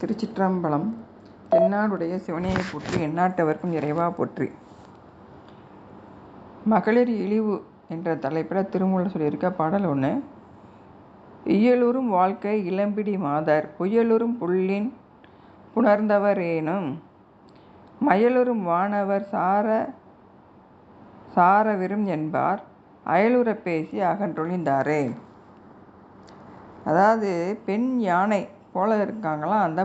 திருச்சிற்றம்பலம் தென்னாடுடைய சிவனையை போற்றி எந்நாட்டவர்க்கும் இறைவா போற்றி. மகளிர் இழிவு என்ற தலைப்பில் திருமூலர் சொல்லியிருக்க பாடல் ஒன்று இயலுறும் வாழ்க்கை இளம்பிடி மாதர் புயலுறும் புள்ளின் புணர்ந்தவரேனும் மயலுறும் வானவர் சார சாரவிரும் என்பார் அயலுறப் பேசி அகன்றொழிந்தாரே. அதாவது பெண் யானை போல இருக்காங்களாம் அந்த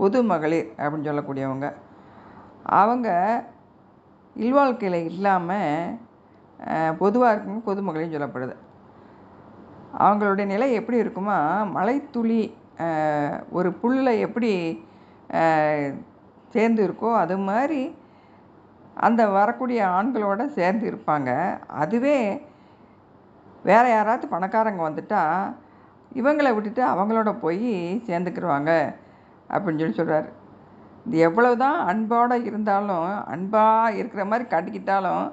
பொது மகளிர் அப்படின்னு சொல்லக்கூடியவங்க. அவங்க இல்வாழ்க்கையில் இல்லாமல் பொதுவாக இருக்கும் பொது மகளிர்னு சொல்லப்படுது. அவங்களுடைய நிலை எப்படி இருக்குமா? மலைத்துளி ஒரு புல்லில் எப்படி சேர்ந்து இருக்கோ அது மாதிரி அந்த வரக்கூடிய ஆண்களோட சேர்ந்து இருப்பாங்க. அதுவே வேறு யாராவது பணக்காரங்க வந்துட்டால் இவங்களை விட்டுட்டு அவங்களோட போய் சேர்ந்துக்கிருவாங்க அப்படின்னு சொல்லி சொல்கிறார் இது எவ்வளவு தான் அன்போடு இருந்தாலும் அன்பாக இருக்கிற மாதிரி காட்டிக்கிட்டாலும்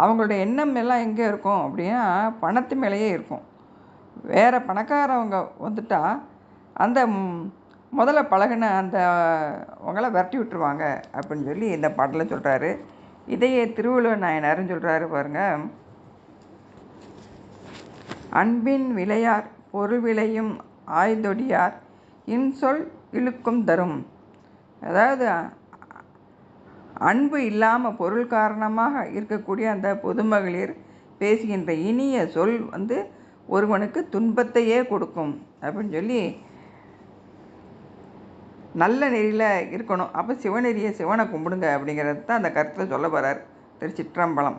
அவங்களோட எண்ணம் எல்லாம் எங்கே இருக்கும் அப்படின்னா பணத்து மேலேயே இருக்கும். வேறு பணக்காரவங்க வந்துட்டால் அந்த முதல்ல பழகின அந்த அவங்கள விரட்டி விட்டுருவாங்க அப்படின்னு சொல்லி இந்த பாட்டில் சொல்கிறாரு இதையே திருவள்ளுவர் நாயனாருன்னு சொல்கிறாரு பாருங்கள் அன்பின் விளையார் பொருள் விளையும் ஆய்தொடியார் இன்சொல் இழுக்கும் தரும். அதாவது அன்பு இல்லாமல் பொருள் காரணமாக இருக்கக்கூடிய அந்த பொதுமகளிர் பேசுகின்ற இனிய சொல் வந்து ஒருவனுக்கு துன்பத்தையே கொடுக்கும் அப்படின்னு சொல்லி நல்ல நெறியில் இருக்கணும். அப்போ சிவநெறியை சிவனை கும்பிடுங்க அப்படிங்கிறது தான் அந்த கருத்தில் சொல்ல போகிறார் திருச்சிற்றம்பலம்.